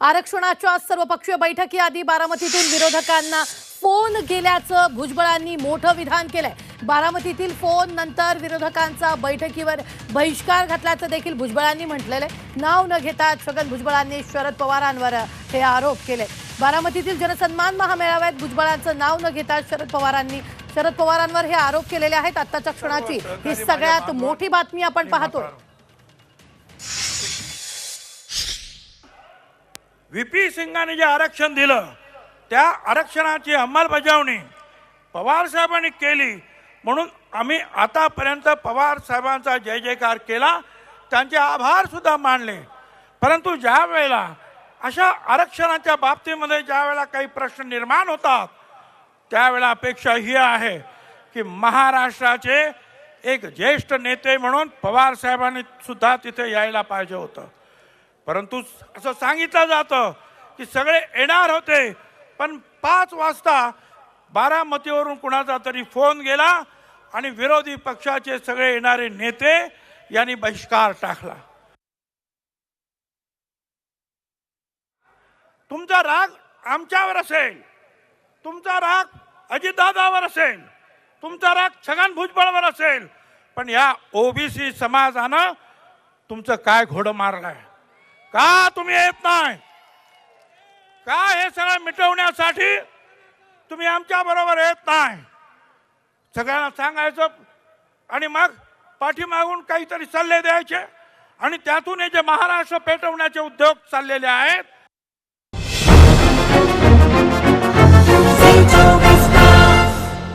आरक्षणाच्या सर्वपक्षीय बैठकीआधी बारामतीतील विरोधकांना फोन गेल्याचं भुजबळांनी मोठं विधान केलंय. बारामतीतील फोन नंतर विरोधकांचा बैठकीवर बहिष्कार घातल्याचं देखील भुजबळांनी म्हटलेलं आहे. नाव न घेता छगन भुजबळांनी शरद पवारांवर हे आरोप केले. बारामतीतील जनसन्मान महामेळाव्यात भुजबळांचं नाव न घेता शरद पवारांनी शरद पवारांवर हे आरोप केलेले आहेत. आत्ताच्या क्षणाची ही सगळ्यात मोठी बातमी आपण पाहतोय. व्ही पी सिंगाने जे आरक्षण दिलं त्या आरक्षणाची अंमलबजावणी पवार साहेबांनी केली. म्हणून आम्ही आतापर्यंत पवार साहेबांचा जय जयकार केला. त्यांचे आभार सुद्धा मानले. परंतु ज्या वेळेला अशा आरक्षणाच्या बाबतीमध्ये ज्या वेळेला काही प्रश्न निर्माण होतात त्यावेळेला अपेक्षा ही आहे की महाराष्ट्राचे एक ज्येष्ठ नेते म्हणून पवार साहेबांनी सुद्धा तिथे यायला पाहिजे होतं. परंतु असं सांगितलं जातं की सगळे येणार होते पण पाच वाजता बारामतीवरून कुणाचा तरी फोन गेला आणि विरोधी पक्षाचे सगळे येणारे नेते यांनी बहिष्कार टाकला. तुमचा राग आमच्यावर असेल तुमचा राग अजितदादावर असेल तुमचा राग छगन भुजबळवर असेल पण या ओबीसी समाजानं तुमचं काय घोडं मारलंय? का तुम्ही येत नाही? का हे सगळं मिटवण्यासाठी तुम्ही आमच्या बरोबर येत नाही? सगळ्यांना सांगायचं आणि मग पाठीमागून काहीतरी सल्ले द्यायचे आणि त्यातून हे जे महाराष्ट्र पेटवण्याचे उद्योग चाललेले आहेत